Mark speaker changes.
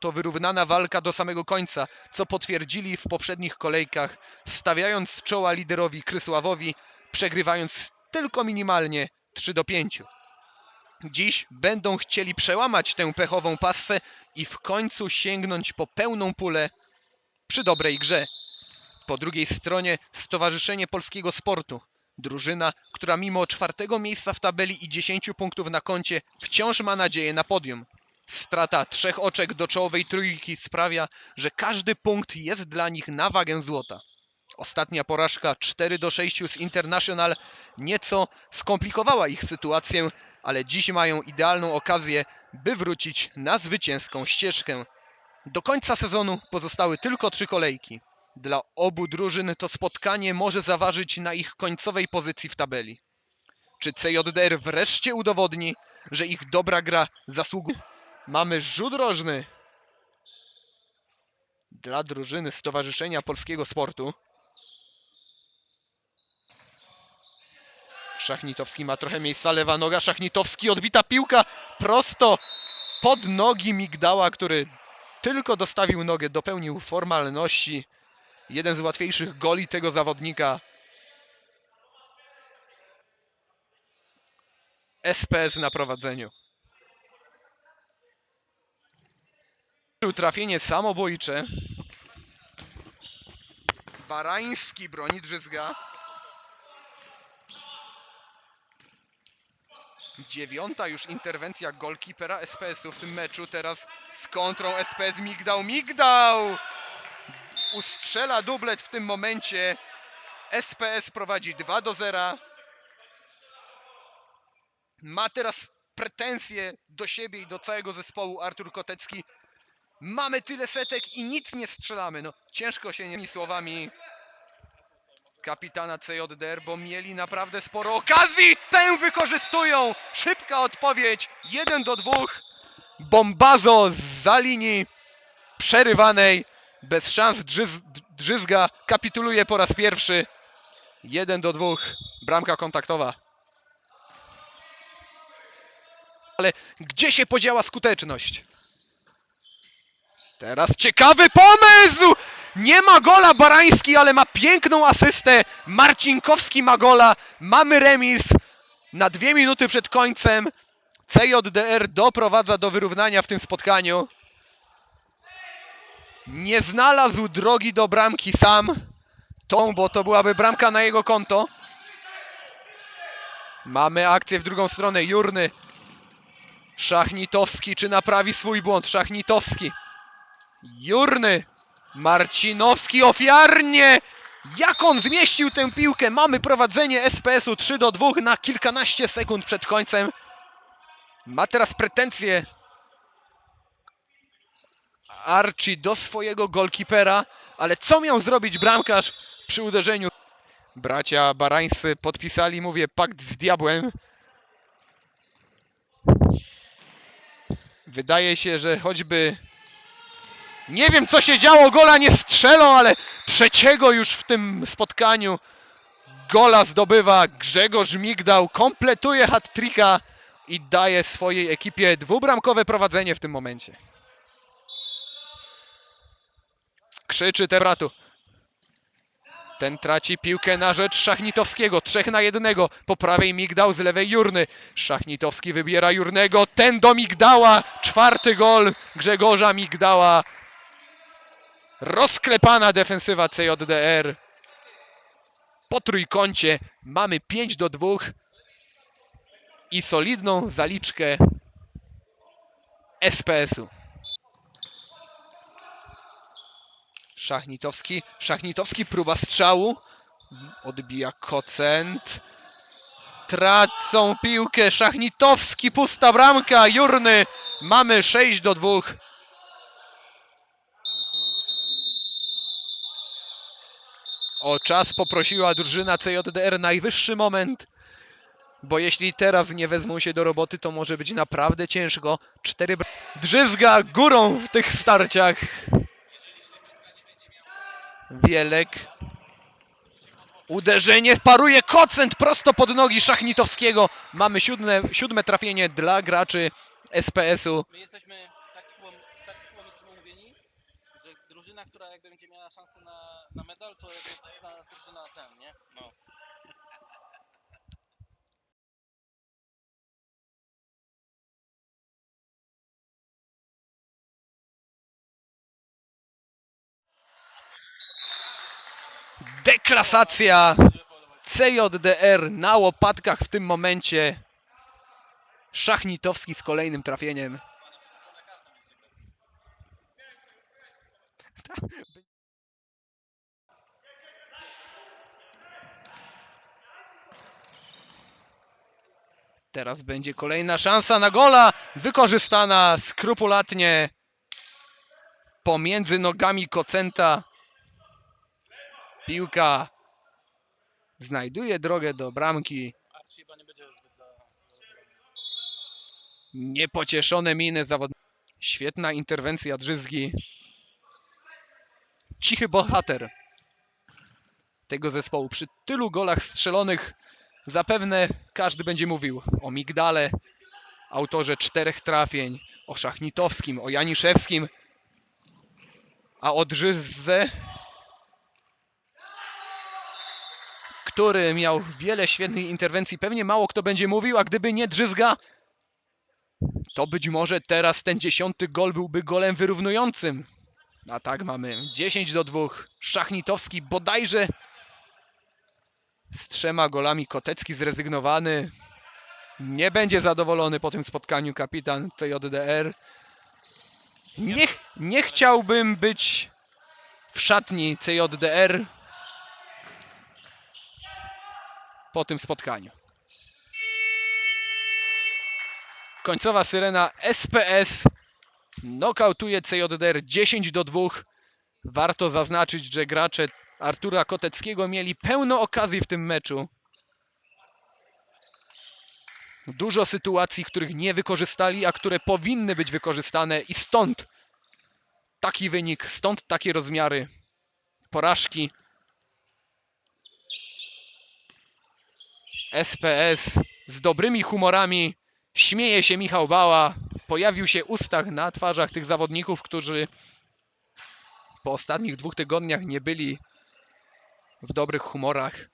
Speaker 1: To wyrównana walka do samego końca, co potwierdzili w poprzednich kolejkach, stawiając czoła liderowi Krysławowi, przegrywając tylko minimalnie 3 do 5. Dziś będą chcieli przełamać tę pechową passę i w końcu sięgnąć po pełną pulę przy dobrej grze. Po drugiej stronie Stowarzyszenie Polskiego Sportu. Drużyna, która mimo czwartego miejsca w tabeli i 10 punktów na koncie wciąż ma nadzieję na podium. Strata trzech oczek do czołowej trójki sprawia, że każdy punkt jest dla nich na wagę złota. Ostatnia porażka 4 do 6 z International nieco skomplikowała ich sytuację, ale dziś mają idealną okazję, by wrócić na zwycięską ścieżkę. Do końca sezonu pozostały tylko trzy kolejki. Dla obu drużyn to spotkanie może zaważyć na ich końcowej pozycji w tabeli. Czy CJDR wreszcie udowodni, że ich dobra gra zasługuje? Mamy rzut rożny dla drużyny Stowarzyszenia Polskiego Sportu. Szachnitowski ma trochę miejsca, lewa noga, Szachnitowski, odbita piłka prosto pod nogi Migdała, który tylko dostawił nogę, dopełnił formalności. Jeden z łatwiejszych goli tego zawodnika. SPS na prowadzeniu. Trafienie samobójcze. Barański broni drzyzga. Dziewiąta już interwencja golkipera SPS-u w tym meczu. Teraz z kontrą SPS Migdał. Migdał! Ustrzela dublet w tym momencie. SPS prowadzi 2 do 0. Ma teraz pretensje do siebie i do całego zespołu Artur Kotecki. Mamy tyle setek i nic nie strzelamy. No, ciężko się nie słowami kapitana CJDR, bo mieli naprawdę sporo okazji. Tę wykorzystują. Szybka odpowiedź. 1 do 2. Bombazo za linii przerywanej. Bez szans drzyz, drzyzga kapituluje po raz pierwszy. 1 do 2. Bramka kontaktowa. Ale gdzie się podziała skuteczność? Teraz ciekawy pomysł! Nie ma gola Barański, ale ma piękną asystę. Marcinkowski ma gola. Mamy remis na dwie minuty przed końcem. CJDR doprowadza do wyrównania w tym spotkaniu. Nie znalazł drogi do bramki sam. Tą, bo to byłaby bramka na jego konto. Mamy akcję w drugą stronę. Jurny. Szachnitowski, czy naprawi swój błąd? Szachnitowski. Jurny. Marcinowski ofiarnie! Jak on zmieścił tę piłkę? Mamy prowadzenie SPS-u 3 do 2 na kilkanaście sekund przed końcem. Ma teraz pretensje Archie do swojego golkipera, ale co miał zrobić bramkarz przy uderzeniu? Bracia Barańscy podpisali, mówię, pakt z diabłem. Wydaje się, że choćby nie wiem, co się działo, gola nie strzelą, ale trzeciego już w tym spotkaniu gola zdobywa Grzegorz Migdał, kompletuje hat-tricka i daje swojej ekipie dwubramkowe prowadzenie w tym momencie. Krzyczy Terratu. Ten traci piłkę na rzecz Szachnitowskiego. Trzech na jednego. Po prawej Migdał, z lewej Jurny. Szachnitowski wybiera Jurnego. Ten do Migdała. Czwarty gol Grzegorza Migdała. Rozklepana defensywa CJDR. Po trójkącie mamy 5 do 2 i solidną zaliczkę SPS-u. Szachnitowski, Szachnitowski próba strzału. Odbija Kocent. Tracą piłkę. Szachnitowski, pusta bramka. Jurny. Mamy 6 do 2. O czas poprosiła drużyna CJDR najwyższy moment. Bo jeśli teraz nie wezmą się do roboty, to może być naprawdę ciężko. Cztery drzyzga górą w tych starciach. Wielek. Uderzenie paruje Kocent prosto pod nogi Szachnitowskiego. Mamy siódme, siódme trafienie dla graczy SPS-u.
Speaker 2: My jesteśmy tak, tak umówieni, że drużyna, która jakby będzie miała szansę na, na medal, to jakby ta drużyna ten, nie? No.
Speaker 1: Deklasacja CJDR na łopatkach w tym momencie. Szachnitowski z kolejnym trafieniem. Teraz będzie kolejna szansa na gola, wykorzystana skrupulatnie pomiędzy nogami Kocenta. Piłka znajduje drogę do bramki. Niepocieszone miny zawodników. Świetna interwencja Drzyzgi. Cichy bohater tego zespołu. Przy tylu golach strzelonych zapewne każdy będzie mówił o Migdale, autorze czterech trafień, o Szachnitowskim, o Janiszewskim, a o Drzyzdze, który miał wiele świetnych interwencji. Pewnie mało kto będzie mówił, a gdyby nie Drzyzga, to być może teraz ten dziesiąty gol byłby golem wyrównującym. A tak mamy 10 do 2. Szachnitowski bodajże z trzema golami Kotecki zrezygnowany. Nie będzie zadowolony po tym spotkaniu kapitan TJDR. Nie, nie chciałbym być w szatni CJDR po tym spotkaniu. Końcowa syrena SPS nokautuje CJDR 10 do 2. Warto zaznaczyć, że gracze Artura Koteckiego mieli pełno okazji w tym meczu. Dużo sytuacji, których nie wykorzystali, a które powinny być wykorzystane i stąd taki wynik, stąd takie rozmiary porażki. SPS z dobrymi humorami Śmieje się Michał Bała. Pojawił się ustach na twarzach tych zawodników, którzy po ostatnich dwóch tygodniach nie byli w dobrych humorach.